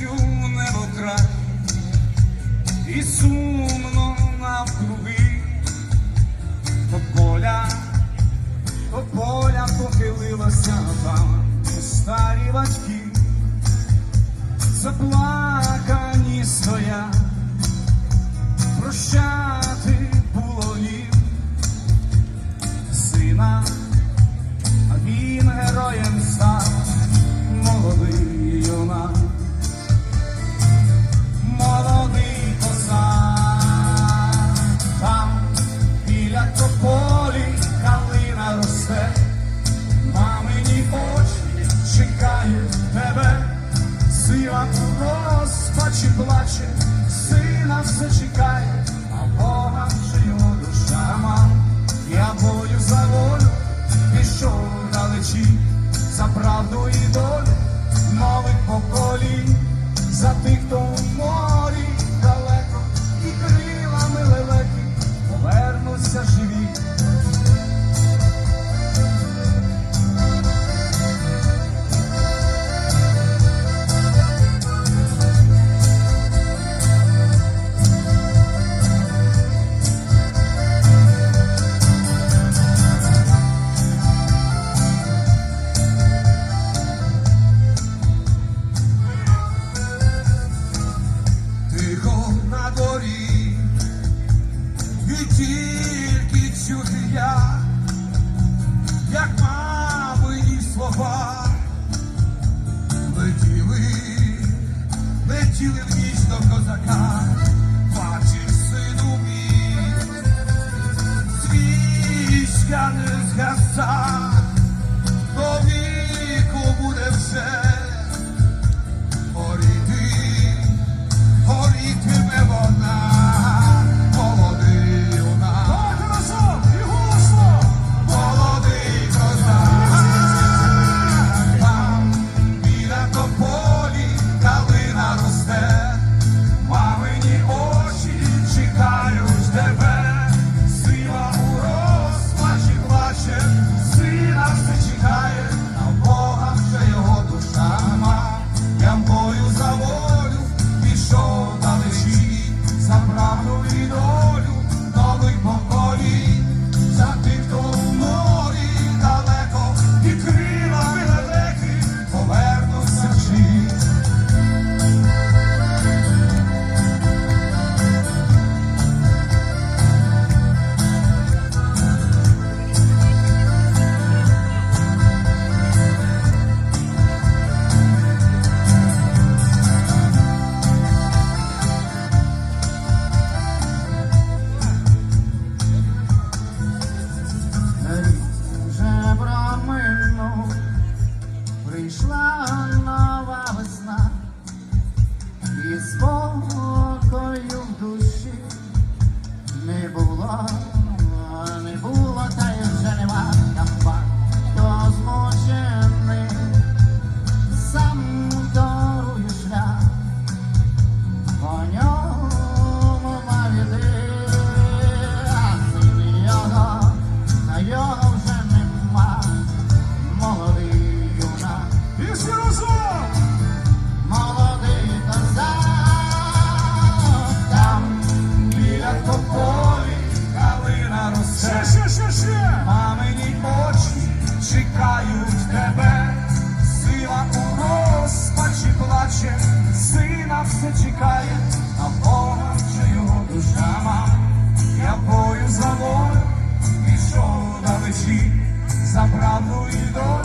Небо край, і сумно навкруги, то поля, то поля похилилася там старі батьки, заплакані стоять, плаче, сина все чекає, чути я, як мамині слова, летіли, летіли в ніч до козака, бачиш, сину мій, свічка не згаса, прийшла нова весна. з пішов на вечір за правду і до.